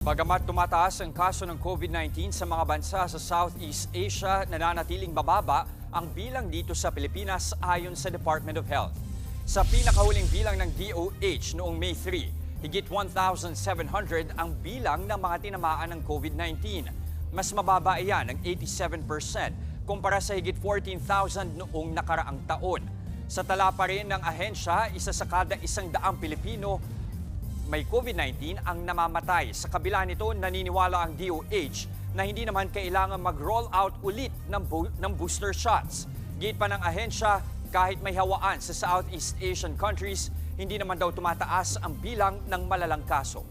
Bagamat tumataas ang kaso ng COVID-19 sa mga bansa sa Southeast Asia, nananatiling bababa ang bilang dito sa Pilipinas ayon sa Department of Health. Sa pinakahuling bilang ng DOH noong May 3, higit 1,700 ang bilang ng mga tinamaan ng COVID-19. Mas mababa iyan ng 87% kumpara sa higit 14,000 noong nakaraang taon. Sa tala pa rin ng ahensya, isa sa kada isang daang Pilipino may COVID-19 ang namamatay. Sa kabila nito, naniniwala ang DOH na hindi naman kailangan mag-roll out ulit ng, bo- ng booster shots. Gate pa ng ahensya, kahit may hawaan sa Southeast Asian countries, hindi naman daw tumataas ang bilang ng malalang kaso.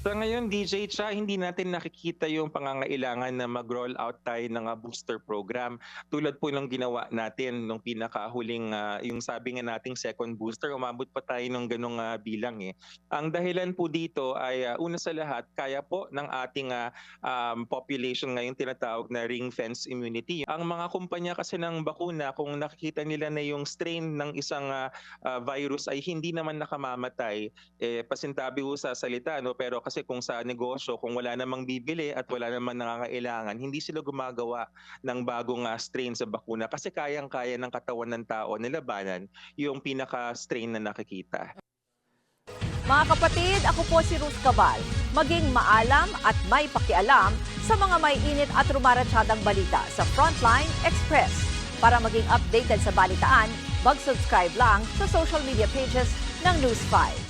Sa ngayon, DJ Cha, hindi natin nakikita yung pangangailangan na mag-roll out tayo ng ah, booster program. Tulad po ng ginawa natin nung pinakahuling, ah, yung sabi nga nating second booster, umabot pa tayo ng ganong ah, bilang eh. Ang dahilan po dito ay ah, una sa lahat, kaya po ng ating ah, um, population ngayon tinatawag na ring fence immunity. Ang mga kumpanya kasi ng bakuna, kung nakikita nila na yung strain ng isang ah, ah, virus ay hindi naman nakamamatay, eh, pasintabi ho sa salita, no? pero kasi kung sa negosyo, kung wala namang bibili at wala namang nangangailangan, hindi sila gumagawa ng bagong ah, strain sa bakuna kasi kayang-kaya ng katawan ng tao nilabanan yung pinaka-strain na nakikita. Mga kapatid, ako po si Ruth Cabal. Maging maalam at may pakialam sa mga may init at rumaratsadang balita sa Frontline Express. Para maging updated sa balitaan, mag-subscribe lang sa social media pages ng News 5.